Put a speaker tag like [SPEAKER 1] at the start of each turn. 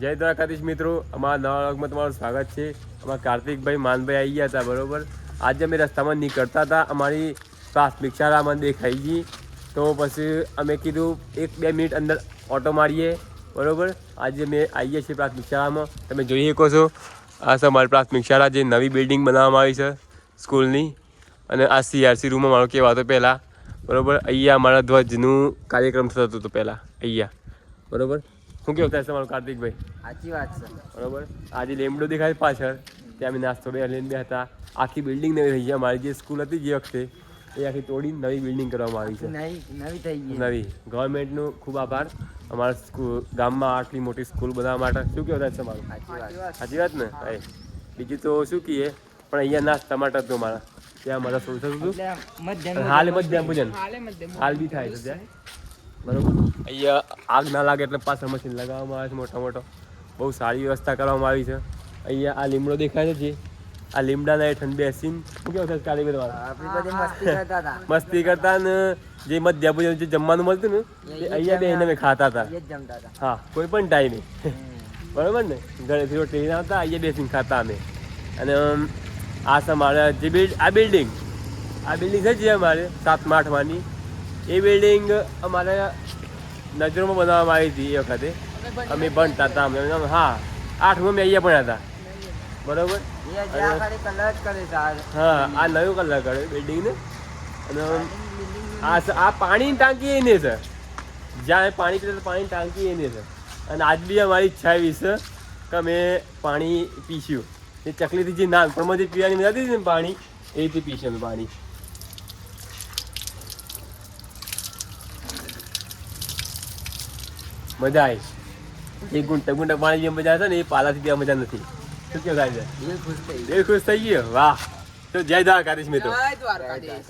[SPEAKER 1] જય દ્વારકાધીશ મિત્રો. અમારા નવા વ્લોગમાં તમારું સ્વાગત છે. અમારા કાર્તિકભાઈ માનભાઈ આવી ગયા હતા, બરાબર? આજે અમે રસ્તામાં નીકળતા હતા, અમારી પ્રાથમિક શાળામાં દેખાઈ ગઈ. તો પછી અમે કીધું, એક બે મિનિટ અંદર ઓટો મારીએ, બરાબર? આજે અમે આવીએ છીએ પ્રાથમિક શાળામાં તમે જોઈ શકો છો, આ છે અમારી પ્રાથમિક શાળા જે નવી બિલ્ડિંગ બનાવવામાં આવી છે સ્કૂલની. અને આ સીઆરસી રૂમમાં મારો કહેવાતો પહેલાં, બરાબર? અહીંયા અમારા ધ્વજનું કાર્યક્રમ થતો હતો પહેલાં, અહીંયા, બરોબર? શું કેવું થાય તમારું કાર્તિકભાઈ
[SPEAKER 2] સાચી વાત છે.
[SPEAKER 1] બરોબર? આજે લેમડો દેખાય પાછળ. ત્યાં અમે નાસ્તો બે લઈને બે હતા. આખી બિલ્ડિંગ નવી થઈ ગઈ. અમારી જે સ્કૂલ હતી જે વખતે એ આખી તોડીને નવી બિલ્ડિંગ કરવામાં આવી છે.
[SPEAKER 2] નવી નવી થઈ ગઈ.
[SPEAKER 1] નવી. ગવર્મેન્ટનું ખૂબ આભાર. અમારા સ્કૂલ ગામમાં આટલી મોટી સ્કૂલ બનાવવા માટે. શું કેવું થાય તમારું?
[SPEAKER 2] સાચી વાત.
[SPEAKER 1] ને? હા બીજું તો શું કહીએ? પણ અહીંયા નાસ્તા ટમાટર હતું મારા ત્યાં મારા થોડું થતું હતું? હાલ મધ્યાહન ભોજન. હાલ બી થાય છે ત્યાં. બરોબર? અહીંયા આગ ના લાગે એટલે પાછળ મશીન લગાવવામાં આવે છે મોટા મોટો. બહુ સારી વ્યવસ્થા કરવામાં આવી છે. અહીંયા આ લીમડો દેખાય છે આ લીમડાના હેઠળ બેસીને શું કેવું થાય કાલે બધા
[SPEAKER 2] મસ્તી કરતા
[SPEAKER 1] ને જે મધ્યા ભોજન જે જમવાનું મળતું ને એ અહીંયા બેસીને અમે ખાતા હતા. હા કોઈ પણ ટાઈમે બરાબર ને? ઘરેથી લઈને આવતા અહીંયા બેસીને ખાતા અમે. અને આ છે મારા જે બિલ્ડ આ બિલ્ડિંગ આ બિલ્ડિંગ છે જે અમારે સાતમા આઠમાની. એ બિલ્ડિંગ અમારા નજરોમાં બનાવવામાં આવી હતી એ વખતે. અમે ભણતા હતા અમે હા આઠમાં મેં અહીંયા ભણ્યા હતા. બરોબર? હા આ નવું કલર કર્યો બિલ્ડિંગને અને આ આ પાણીની ટાંકી એની છે. જ્યાં પાણી પીતા પાણીની ટાંકી એની છે. અને આજ બી અમારી ઈચ્છા એવી છે કે અમે પાણી પીશું. એ ચકલીથી જે નાનપણમાં પ્રમાણથી પીવાની મજા હતી ને પાણી એ રીતે પીશું અમે પાણી. મજા આવી એ ગુંટા ગુંડ પાણી જે મજા છે ને એ પાલાથી ત્યાં મજા નથી. શું કેવું થાય છે
[SPEAKER 2] ખુશ થઈ
[SPEAKER 1] દિલ ખુશ થઈ ગયો? વાહ. તો જય દ્વારકાધીશ મિત્રો.
[SPEAKER 2] જય દ્વારકાધીશ.